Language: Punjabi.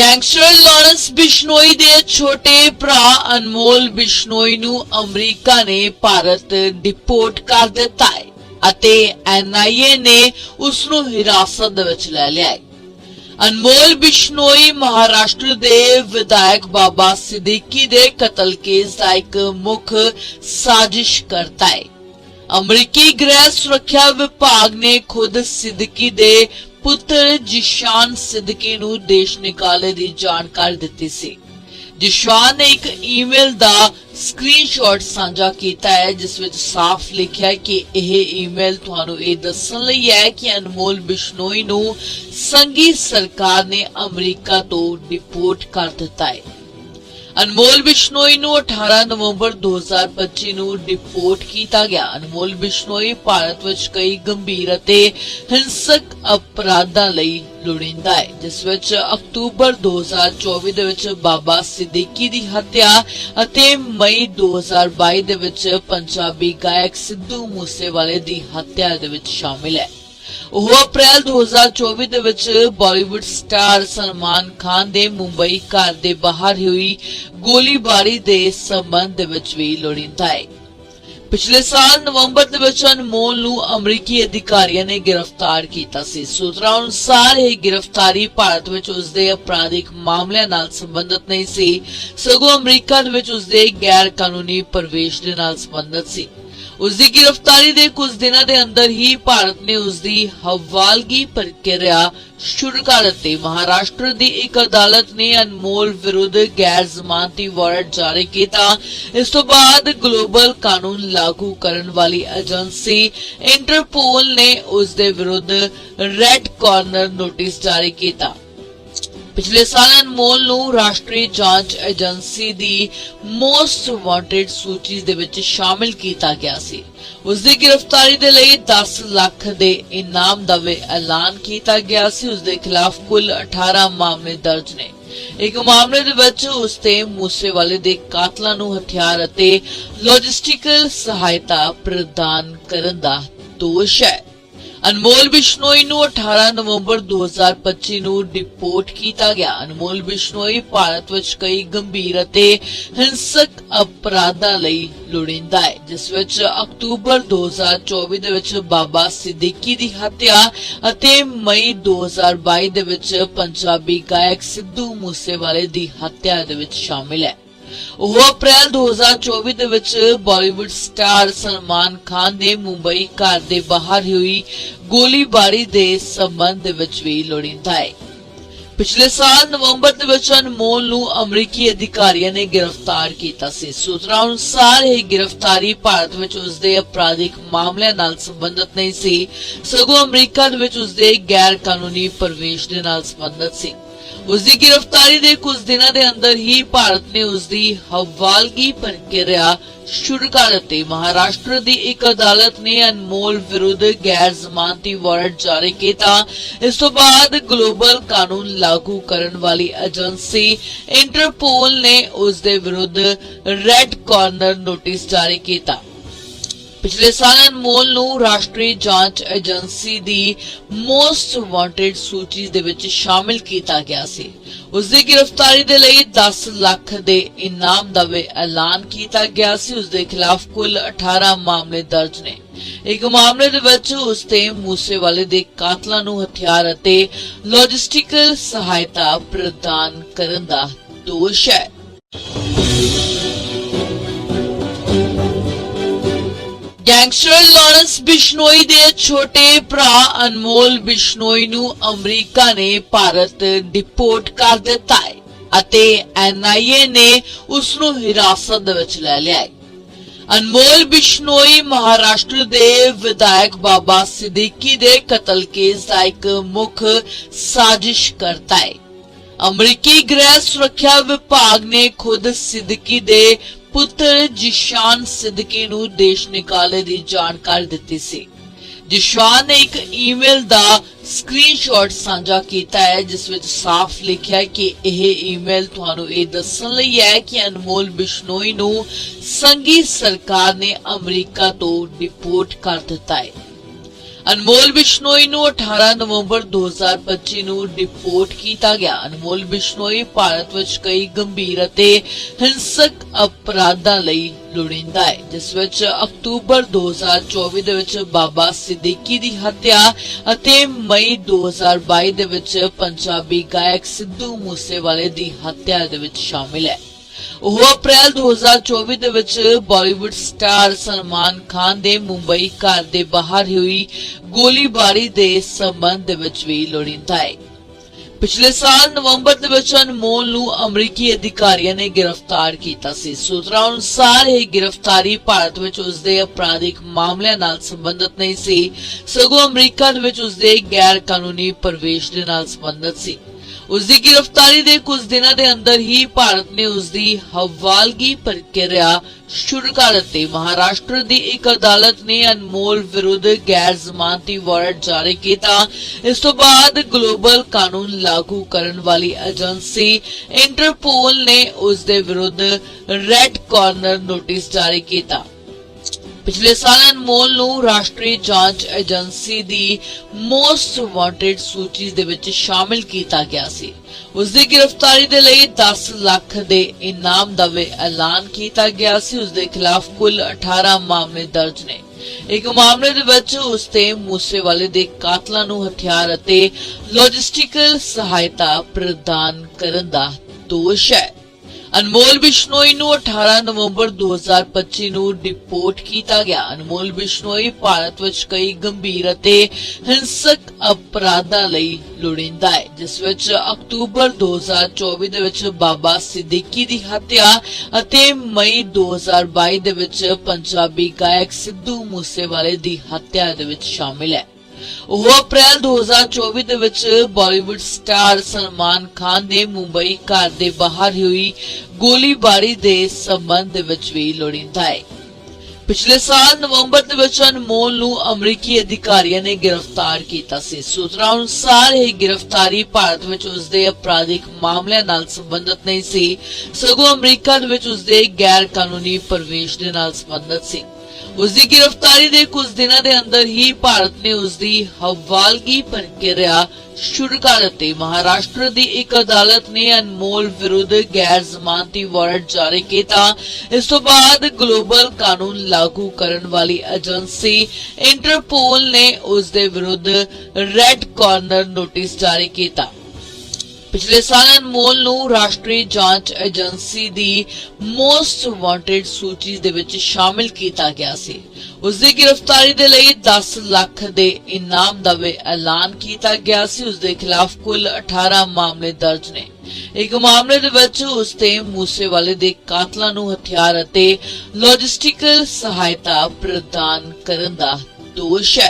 ਗੈਂਗਸਟਰ ਲਾਰੈਂਸ ਬਿਸ਼ਨੋਈ ਦੇ ਛੋਟੇ ਭਰਾ ਅਨਮੋਲ ਬਿਸ਼ਨੋਈ ਨੂੰ ਅਮਰੀਕਾ ਨੇ ਭਾਰਤ ਡਿਪੋਰਟ ਕਰ ਦਿੱਤਾ ਹੈ ਅਤੇ ਐਨਆਈਏ ਨੇ ਉਸ ਨੂੰ ਹਿਰਾਸਤ ਦੇ ਵਿੱਚ ਲੈ ਲਿਆ ਹੈ। ਅਨਮੋਲ ਬਿਸ਼ਨੋਈ ਮਹਾਰਾਸ਼ਟਰ ਦੇ ਵਿਧਾਇਕ ਬਾਬਾ ਸਿੱਦੀਕੀ ਦੇ ਕਤਲ ਕੇਸ ਦਾ ਇੱਕ ਮੁੱਖ ਸਾਜ਼ਿਸ਼ ਕਰਤਾ ਹੈ। ਅਮਰੀਕੀ ਗ੍ਰਹਿ ਸੁਰੱਖਿਆ ਵਿਭਾਗ ਨੇ ਖੁਦ ਸਿੱਦੀਕੀ ਦੇ ਪੁੱਤਰ ਜਿਸ਼ਾਨ ਸਿੱਦੀਕੀ ਨੂੰ ਦੇਸ਼ ਨਿਕਾਲੇ ਦੀ ਜਾਣਕਾਰੀ ਦਿੱਤੀ ਸੀ। ਜਿਸ਼ਾਨ ਨੇ ਇੱਕ ਈਮੇਲ ਦਾ ਸਕਰੀਨਸ਼ਾਟ ਸਾਂਝਾ ਕੀਤਾ ਹੈ, ਜਿਸ ਵਿੱਚ ਸਾਫ਼ ਲਿਖਿਆ ਹੈ ਕਿ ਇਹ ਈਮੇਲ ਤੁਹਾਨੂੰ ਇਹ ਦੱਸਣ ਲਈ ਹੈ ਕਿ ਅਨਮੋਲ ਬਿਸ਼ਨੋਈ ਨੂੰ ਸੰਗੀ ਸਰਕਾਰ ਨੇ ਅਮਰੀਕਾ ਤੋਂ ਡਿਪੋਰਟ ਕਰ ਦਿੱਤਾ ਹੈ। ਅਨਮੋਲ ਬਿਸ਼ਨੋਈ ਨੂੰ 18 ਨਵੰਬਰ 2025 ਨੂੰ ਡਿਪੋਰਟ ਕੀਤਾ ਗਿਆ। ਅਨਮੋਲ ਬਿਸ਼ਨੋਈ ਭਾਰਤ ਵਿੱਚ ਕਈ ਗੰਭੀਰ ਅਤੇ ਹਿੰਸਕ ਅਪਰਾਧਾਂ ਲਈ ਲੋੜੀਂਦਾ ਹੈ। ਜਿਸ ਵਿੱਚ ਅਕਤੂਬਰ 2024 ਦੇ ਵਿੱਚ ਬਾਬਾ ਸਿੱਦੀਕੀ ਦੀ ਹੱਤਿਆ ਅਤੇ ਮਈ 2022 ਦੇ ਵਿੱਚ ਪੰਜਾਬੀ ਗਾਇਕ ਸਿੱਧੂ ਮੂਸੇਵਾਲੇ ਦੀ ਹੱਤਿਆ ਦੇ ਵਿੱਚ ਸ਼ਾਮਿਲ ਹੈ। ਉਹ ਅਪ੍ਰੈਲ 2024 ਦੇ ਵਿੱਚ ਬਾਲੀਵੁੱਡ ਸਟਾਰ ਸਲਮਾਨ ਖਾਨ ਦੇ ਮੁੰਬਈ ਘਰ ਦੇ ਬਾਹਰ ਹੋਈ ਗੋਲੀਬਾਰੀ ਦੇ ਸੰਬੰਧ ਦੇ ਵਿੱਚ ਵੀ ਲੋੜੀਂਦਾ ਹੈ। ਪਿਛਲੇ ਸਾਲ ਨਵੰਬਰ ਦੇ ਵਿੱਚ ਅਨਮੋਲ ਨੂੰ ਅਮਰੀਕੀ ਅਧਿਕਾਰੀਆਂ ਨੇ ਗ੍ਰਿਫਤਾਰ ਕੀਤਾ ਸੀ। ਸੂਤਰਾਂ ਅਨੁਸਾਰ ਇਹ ਗ੍ਰਿਫਤਾਰੀ ਭਾਰਤ ਵਿੱਚ ਉਸਦੇ ਅਪਰਾਧਿਕ ਮਾਮਲਿਆਂ ਨਾਲ ਸੰਬੰਧਿਤ ਨਹੀਂ ਸੀ। ਸਗੋਂ ਅਮਰੀਕਾ ਦੇ ਵਿੱਚ ਉਸਦੇ ਗੈਰ ਕਾਨੂੰਨੀ ਪ੍ਰਵੇਸ਼ ਦੇ ਨਾਲ ਸੰਬੰਧਿਤ ਸੀ। ਉਸ ਦੀ ਗ੍ਰਿਫਤਾਰੀ ਦੇ ਕੁਝ ਦਿਨਾਂ ਦੇ ਅੰਦਰ ਹੀ ਭਾਰਤ ਨੇ ਉਸ ਦੀ ਹਵਾਲਗੀ ਪ੍ਰਕਿਰਿਆ ਸ਼ੁਰੂ ਕਰ ਦਿੱਤੀ। ਮਹਾਰਾਸ਼ਟਰ ਦੀ ਇੱਕ ਅਦਾਲਤ ਨੇ ਅਨਮੋਲ ਵਿਰੁੱਧ ਗੈਰ ਜ਼ਮਾਨਤੀ ਵਾਰੰਟ ਜਾਰੀ ਕੀਤਾ। ਇਸ ਤੋਂ ਬਾਅਦ ਗਲੋਬਲ ਕਾਨੂੰਨ ਲਾਗੂ ਕਰਨ ਵਾਲੀ ਏਜੰਸੀ ਇੰਟਰਪੋਲ ਨੇ ਉਸ ਦੇ ਵਿਰੁੱਧ ਰੈੱਡ ਕਾਰਨਰ ਨੋਟਿਸ ਜਾਰੀ ਕੀਤਾ। ਪਿਛਲੇ ਸਾਲ ਅਨਮੋਲ ਨੂੰ ਰਾਸ਼ਟਰੀ ਜਾਂਚ ਏਜੰਸੀ ਦੀ ਮੋਸਟ ਵਾਂਟਡ ਸੂਚੀ ਦੇ ਵਿੱਚ ਸ਼ਾਮਿਲ ਕੀਤਾ ਗਿਆ ਸੀ। ਉਸ ਦੀ ਗ੍ਰਿਫਤਾਰੀ ਦੇ ਲਈ 10 ਲੱਖ ਦੇ ਇਨਾਮ ਦਾ ਵੀ ਐਲਾਨ ਕੀਤਾ ਗਿਆ ਸੀ। ਉਸ ਦੇ ਖਿਲਾਫ ਕੁੱਲ 18 ਮਾਮਲੇ ਦਰਜ ਨੇ। ਇੱਕ ਮਾਮਲੇ ਦੇ ਵਿੱਚ ਉਸ ਤੇ ਮੂਸੇਵਾਲੇ ਦੇ ਕਾਤਲਾਂ ਨੂੰ ਹਥਿਆਰ ਅਤੇ ਲੌਜਿਸਟਿਕਲ ਸਹਾਇਤਾ ਪ੍ਰਦਾਨ ਕਰਨ ਦਾ ਦੋਸ਼ ਹੈ। ਅਨਮੋਲ ਬਿਸ਼ਨੋਈ ਨੂੰ 18 ਨਵੰਬਰ 2025 ਨੂੰ ਡਿਪੋਰਟ ਕੀਤਾ ਗਿਆ। ਅਨਮੋਲ ਬਿਸ਼ਨੋਈ ਭਾਰਤ ਵਿੱਚ ਕਈ ਗੰਭੀਰ ਅਤੇ ਹਿੰਸਕ ਅਪਰਾਧਾਂ ਲਈ ਲੋੜੀਂਦਾ ਹੈ, ਜਿਸ ਵਿੱਚ ਅਕਤੂਬਰ 2024 ਦੇ ਵਿੱਚ ਬਾਬਾ ਸਿੱਦੀਕੀ ਦੀ ਹੱਤਿਆ ਅਤੇ ਮਈ 2022 ਦੇ ਵਿੱਚ ਪੰਜਾਬੀ ਗਾਇਕ ਸਿੱਧੂ ਮੂਸੇਵਾਲੇ ਦੀ ਹੱਤਿਆ ਦੇ ਵਿੱਚ ਸ਼ਾਮਿਲ ਹੈ। ਉਹ ਅਪ੍ਰੈਲ 2024 ਦੇ ਵਿੱਚ ਬਾਲੀਵੁੱਡ ਸਟਾਰ ਸਲਮਾਨ ਖਾਨ ਦੇ ਮੁੰਬਈ ਘਰ ਦੇ ਬਾਹਰ ਹੋਈ ਗੋਲੀਬਾਰੀ ਦੇ ਸੰਬੰਧ ਦੇ ਵਿੱਚ ਵੀ ਲੋੜੀਂਦਾ ਹੈ। ਪਿਛਲੇ ਸਾਲ ਨਵੰਬਰ ਦੇ ਵਿੱਚ ਅਨਮੋਲ ਨੂੰ ਅਮਰੀਕੀ ਅਧਿਕਾਰੀਆਂ ਨੇ ਗ੍ਰਿਫਤਾਰ ਕੀਤਾ ਸੀ। ਸੂਤਰਾਂ ਅਨੁਸਾਰ ਇਹ ਗ੍ਰਿਫਤਾਰੀ ਭਾਰਤ ਵਿੱਚ ਉਸਦੇ ਅਪਰਾਧਿਕ ਮਾਮਲਿਆਂ ਨਾਲ ਸੰਬੰਧਿਤ ਨਹੀਂ ਸੀ। ਸਗੋਂ ਅਮਰੀਕਾ ਦੇ ਵਿੱਚ ਉਸਦੇ ਗੈਰ ਕਾਨੂੰਨੀ ਪ੍ਰਵੇਸ਼ ਦੇ ਨਾਲ ਸੰਬੰਧਿਤ ਸੀ। ਉਸ ਦੀ ਗ੍ਰਿਫਤਾਰੀ ਦੇ ਕੁਝ ਦਿਨਾਂ ਦੇ ਅੰਦਰ ਹੀ ਭਾਰਤ ਨੇ ਉਸ ਦੀ ਹਵਾਲਗੀ ਪ੍ਰਕਿਰਿਆ ਸ਼ੁਰੂ ਕਰ ਦਿੱਤੀ। ਮਹਾਰਾਸ਼ਟਰ ਦੀ ਇੱਕ ਅਦਾਲਤ ਨੇ ਅਨਮੋਲ ਵਿਰੁੱਧ ਗੈਰ ਜ਼ਮਾਨਤੀ ਵਾਰੰਟ ਜਾਰੀ ਕੀਤਾ। ਇਸ ਤੋਂ ਬਾਅਦ ਗਲੋਬਲ ਕਾਨੂੰਨ ਲਾਗੂ ਕਰਨ ਵਾਲੀ ਏਜੰਸੀ ਇੰਟਰਪੋਲ ਨੇ ਉਸ ਦੇ ਵਿਰੁੱਧ ਰੈੱਡ ਕਾਰਨਰ ਨੋਟਿਸ ਜਾਰੀ ਕੀਤਾ। ਪਿਛਲੇ ਸਾਲ ਅਨਮੋਲ ਨੂੰ ਰਾਸ਼ਟਰੀ ਜਾਂਚ ਏਜੰਸੀ ਦੀ ਮੋਸਟ ਵਾਂਟਡ ਸੂਚੀ ਦੇ ਵਿੱਚ ਸ਼ਾਮਿਲ ਕੀਤਾ ਗਿਆ ਸੀ। ਉਸ ਦੀ ਗ੍ਰਿਫਤਾਰੀ ਦੇ ਲਈ 10 ਲੱਖ ਦੇ ਇਨਾਮ ਦਾ ਵੀ ਐਲਾਨ ਕੀਤਾ ਗਿਆ ਸੀ। ਉਸ ਦੇ ਖਿਲਾਫ ਕੁੱਲ 18 ਮਾਮਲੇ ਦਰਜ ਨੇ। ਇੱਕ ਮਾਮਲੇ ਦੇ ਵਿੱਚ ਉਸ ਤੇ ਮੂਸੇਵਾਲੇ ਦੇ ਕਾਤਲਾਂ ਨੂੰ ਹਥਿਆਰ ਅਤੇ ਲੌਜਿਸਟਿਕਲ ਸਹਾਇਤਾ ਪ੍ਰਦਾਨ ਕਰਨ ਦਾ ਦੋਸ਼ ਹੈ। ਗੈਂਗਸਟਰ ਲਾਰੈਂਸ ਬਿਸ਼ਨੋਈ ਦੇ ਛੋਟੇ ਭਰਾ ਅਨਮੋਲ ਬਿਸ਼ਨੋਈ ਨੂੰ ਅਮਰੀਕਾ ਨੇ ਭਾਰਤ ਡਿਪੋਰਟ ਕਰ ਦਿੱਤਾ ਹੈ ਅਤੇ ਐਨਆਈਏ ਨੇ ਉਸ ਨੂੰ ਹਿਰਾਸਤ ਦੇ ਵਿੱਚ ਲੈ ਲਿਆ ਹੈ। ਅਨਮੋਲ ਬਿਸ਼ਨੋਈ ਮਹਾਰਾਸ਼ਟਰ ਦੇ ਵਿਧਾਇਕ ਬਾਬਾ ਸਿੱਦੀਕੀ ਦੇ ਕਤਲ ਕੇਸ ਦਾ ਇੱਕ ਮੁੱਖ ਸਾਜ਼ਿਸ਼ ਕਰਤਾ ਹੈ। ਅਮਰੀਕੀ ਗ੍ਰਹਿ ਸੁਰੱਖਿਆ ਵਿਭਾਗ ਨੇ ਖੁਦ ਸਿੱਦੀਕੀ ਦੇ ਪੁੱਤਰ ਜਿਸ਼ਾਨ ਸਿੱਦੀਕੀ ਨੂੰ ਦੇਸ਼ ਨਿਕਾਲੇ ਦੀ ਜਾਣਕਾਰੀ ਦਿੱਤੀ ਸੀ। ਜਿਸ਼ਾਨ ਨੇ ਇੱਕ ਈਮੇਲ ਦਾ ਸਕਰੀਨਸ਼ਾਟ ਸਾਂਝਾ ਕੀਤਾ ਹੈ, ਜਿਸ ਵਿੱਚ ਸਾਫ਼ ਲਿਖਿਆ ਹੈ ਕਿ ਇਹ ਈਮੇਲ ਤੁਹਾਨੂੰ ਇਹ ਦੱਸਣ ਲਈ ਹੈ ਕਿ ਅਨਮੋਲ ਬਿਸ਼ਨੋਈ ਨੂੰ ਸੰਗੀ ਸਰਕਾਰ ਨੇ ਅਮਰੀਕਾ ਤੋਂ ਡਿਪੋਰਟ ਕਰ ਦਿੱਤਾ ਹੈ। ਅਨਮੋਲ ਬਿਸ਼ਨੋਈ ਨੂੰ 18 ਨਵੰਬਰ 2025 ਨੂੰ ਡਿਪੋਰਟ ਕੀਤਾ ਗਿਆ। ਅਨਮੋਲ ਬਿਸ਼ਨੋਈ ਭਾਰਤ ਵਿੱਚ ਕਈ ਗੰਭੀਰ ਅਤੇ ਹਿੰਸਕ ਅਪਰਾਧਾਂ ਲਈ ਲੋੜੀਂਦਾ ਹੈ। ਜਿਸ ਵਿੱਚ ਅਕਤੂਬਰ 2024 ਦੇ ਵਿੱਚ ਬਾਬਾ ਸਿੱਦੀਕੀ ਦੀ ਹੱਤਿਆ ਅਤੇ ਮਈ 2022 ਦੇ ਵਿੱਚ ਪੰਜਾਬੀ ਗਾਇਕ ਸਿੱਧੂ ਮੂਸੇਵਾਲੇ ਦੀ ਹੱਤਿਆ ਦੇ ਵਿੱਚ ਸ਼ਾਮਿਲ ਹੈ। ਉਹ ਅਪ੍ਰੈਲ 2024 ਦੇ ਵਿੱਚ ਬਾਲੀਵੁੱਡ ਸਟਾਰ ਸਲਮਾਨ ਖਾਨ ਦੇ ਮੁੰਬਈ ਘਰ ਦੇ ਬਾਹਰ ਹੋਈ ਗੋਲੀਬਾਰੀ ਦੇ ਸੰਬੰਧ ਦੇ ਵਿੱਚ ਵੀ ਲੋੜੀਂਦਾ ਹੈ। ਪਿਛਲੇ ਸਾਲ ਨਵੰਬਰ ਦੇ ਵਿੱਚ ਅਨਮੋਲ ਨੂੰ ਅਮਰੀਕੀ ਅਧਿਕਾਰੀਆਂ ਨੇ ਗ੍ਰਿਫਤਾਰ ਕੀਤਾ ਸੀ। ਸੂਤਰਾਂ ਅਨੁਸਾਰ ਇਹ ਗ੍ਰਿਫਤਾਰੀ ਭਾਰਤ ਵਿੱਚ ਉਸਦੇ ਅਪਰਾਧਿਕ ਮਾਮਲਿਆਂ ਨਾਲ ਸੰਬੰਧਿਤ ਨਹੀਂ ਸੀ। ਸਗੋਂ ਅਮਰੀਕਾ ਦੇ ਵਿੱਚ ਉਸਦੇ ਗੈਰ ਕਾਨੂੰਨੀ ਪ੍ਰਵੇਸ਼ ਦੇ ਨਾਲ ਸੰਬੰਧਿਤ ਸੀ। ਉਸ ਦੀ ਗ੍ਰਿਫਤਾਰੀ ਦੇ ਕੁਝ ਦਿਨਾਂ ਦੇ ਅੰਦਰ ਹੀ ਭਾਰਤ ਨੇ ਉਸ ਦੀ ਹਵਾਲਗੀ ਪ੍ਰਕਿਰਿਆ ਸ਼ੁਰੂ ਕਰ ਦਿੱਤੀ। ਮਹਾਰਾਸ਼ਟਰ ਦੀ ਇੱਕ ਅਦਾਲਤ ਨੇ ਅਨਮੋਲ ਵਿਰੁੱਧ ਗੈਰ ਜ਼ਮਾਨਤੀ ਵਾਰੰਟ ਜਾਰੀ ਕੀਤਾ। ਇਸ ਤੋਂ ਬਾਅਦ ਗਲੋਬਲ ਕਾਨੂੰਨ ਲਾਗੂ ਕਰਨ ਵਾਲੀ ਏਜੰਸੀ ਇੰਟਰਪੋਲ ਨੇ ਉਸ ਦੇ ਵਿਰੁੱਧ ਰੈੱਡ ਕਾਰਨਰ ਨੋਟਿਸ ਜਾਰੀ ਕੀਤਾ। ਪਿਛਲੇ ਸਾਲ ਅਨਮੋਲ ਨੂੰ ਰਾਸ਼ਟਰੀ ਜਾਂਚ ਏਜੰਸੀ ਦੀ ਮੋਸਟ ਵਾਂਟਡ ਸੂਚੀ ਦੇ ਵਿੱਚ ਸ਼ਾਮਿਲ ਕੀਤਾ ਗਿਆ ਸੀ। ਉਸ ਦੀ ਗ੍ਰਿਫਤਾਰੀ ਦੇ ਲਈ 10 ਲੱਖ ਦੇ ਇਨਾਮ ਦਾ ਵੀ ਐਲਾਨ ਕੀਤਾ ਗਿਆ ਸੀ। ਉਸ ਦੇ ਖਿਲਾਫ ਕੁੱਲ 18 ਮਾਮਲੇ ਦਰਜ ਨੇ। ਇੱਕ ਮਾਮਲੇ ਦੇ ਵਿੱਚ ਉਸ ਤੇ ਮੂਸੇਵਾਲੇ ਦੇ ਕਾਤਲਾਂ ਨੂੰ ਹਥਿਆਰ ਅਤੇ ਲੌਜਿਸਟਿਕਲ ਸਹਾਇਤਾ ਪ੍ਰਦਾਨ ਕਰਨ ਦਾ ਦੋਸ਼ ਹੈ। ਅਨਮੋਲ ਬਿਸ਼ਨੋਈ ਨੂੰ 18 ਨਵੰਬਰ 2025 ਨੂੰ ਡਿਪੋਰਟ ਕੀਤਾ ਗਿਆ। ਅਨਮੋਲ ਬਿਸ਼ਨੋਈ ਭਾਰਤ ਵਿੱਚ ਕਈ ਗੰਭੀਰ ਅਤੇ ਹਿੰਸਕ ਅਪਰਾਧਾਂ ਲਈ ਲੋੜੀਂਦਾ ਹੈ, ਜਿਸ ਵਿੱਚ ਅਕਤੂਬਰ 2024 ਦੇ ਵਿੱਚ ਬਾਬਾ ਸਿੱਦੀਕੀ ਦੀ ਹੱਤਿਆ ਅਤੇ ਮਈ 2022 ਦੇ ਵਿੱਚ ਪੰਜਾਬੀ ਗਾਇਕ ਸਿੱਧੂ ਮੂਸੇਵਾਲੇ ਦੀ ਹੱਤਿਆ ਦੇ ਵਿੱਚ ਸ਼ਾਮਿਲ ਹੈ। ਉਹ ਅਪ੍ਰੈਲ 2024 ਦੇ ਵਿੱਚ ਬਾਲੀਵੁੱਡ ਸਟਾਰ ਸਲਮਾਨ ਖਾਨ ਦੇ ਮੁੰਬਈ ਘਰ ਦੇ ਬਾਹਰ ਹੋਈ ਗੋਲੀਬਾਰੀ ਦੇ ਸੰਬੰਧ ਦੇ ਵਿੱਚ ਵੀ ਲੋੜੀਂਦਾ ਹੈ। ਪਿਛਲੇ ਸਾਲ ਨਵੰਬਰ ਦੇ ਵਿੱਚ ਅਨਮੋਲ ਨੂੰ ਅਮਰੀਕੀ ਅਧਿਕਾਰੀਆਂ ਨੇ ਗ੍ਰਿਫਤਾਰ ਕੀਤਾ ਸੀ। ਸੂਤਰਾਂ ਅਨੁਸਾਰ ਇਹ ਗ੍ਰਿਫਤਾਰੀ ਭਾਰਤ ਵਿੱਚ ਉਸਦੇ ਅਪਰਾਧਿਕ ਮਾਮਲਿਆਂ ਨਾਲ ਸੰਬੰਧਿਤ ਨਹੀਂ ਸੀ। ਸਗੋਂ ਅਮਰੀਕਾ ਦੇ ਵਿੱਚ ਉਸਦੇ ਗੈਰ ਕਾਨੂੰਨੀ ਪ੍ਰਵੇਸ਼ ਦੇ ਨਾਲ ਸੰਬੰਧਿਤ ਸੀ। ਉਸ ਦੀ ਗ੍ਰਿਫਤਾਰੀ ਦੇ ਕੁਝ ਦਿਨਾਂ ਦੇ ਅੰਦਰ ਹੀ ਭਾਰਤ ਨੇ ਉਸ ਦੀ ਹਵਾਲਗੀ ਪ੍ਰਕਿਰਿਆ ਸ਼ੁਰੂ ਕਰ ਦਿੱਤੀ। ਮਹਾਰਾਸ਼ਟਰ ਦੀ ਇੱਕ ਅਦਾਲਤ ਨੇ ਅਨਮੋਲ ਵਿਰੁੱਧ ਗੈਰ ਜ਼ਮਾਨਤੀ ਵਾਰੰਟ ਜਾਰੀ ਕੀਤਾ। ਇਸ ਤੋਂ ਬਾਅਦ ਗਲੋਬਲ ਕਾਨੂੰਨ ਲਾਗੂ ਕਰਨ ਵਾਲੀ ਏਜੰਸੀ ਇੰਟਰਪੋਲ ਨੇ ਉਸ ਦੇ ਵਿਰੁੱਧ ਰੈੱਡ ਕਾਰਨਰ ਨੋਟਿਸ ਜਾਰੀ ਕੀਤਾ। ਪਿਛਲੇ ਸਾਲ ਅਨਮੋਲ ਨੂੰ ਰਾਸ਼ਟਰੀ ਜਾਂਚ ਏਜੰਸੀ ਦੀ ਮੋਸਟ ਵਾਂਟਡ ਸੂਚੀ ਦੇ ਵਿੱਚ ਸ਼ਾਮਿਲ ਕੀਤਾ ਗਿਆ ਸੀ। ਉਸ ਦੀ ਗ੍ਰਿਫਤਾਰੀ ਦੇ ਲਈ 10 ਲੱਖ ਦੇ ਇਨਾਮ ਦਾ ਵੀ ਐਲਾਨ ਕੀਤਾ ਗਿਆ ਸੀ। ਉਸ ਦੇ ਖਿਲਾਫ ਕੁੱਲ 18 ਮਾਮਲੇ ਦਰਜ ਨੇ। ਇੱਕ ਮਾਮਲੇ ਦੇ ਵਿੱਚ ਉਸ ਤੇ ਮੂਸੇਵਾਲੇ ਦੇ ਕਾਤਲਾਂ ਨੂੰ ਹਥਿਆਰ ਅਤੇ ਲੌਜਿਸਟਿਕਲ ਸਹਾਇਤਾ ਪ੍ਰਦਾਨ ਕਰਨ ਦਾ ਦੋਸ਼ ਹੈ।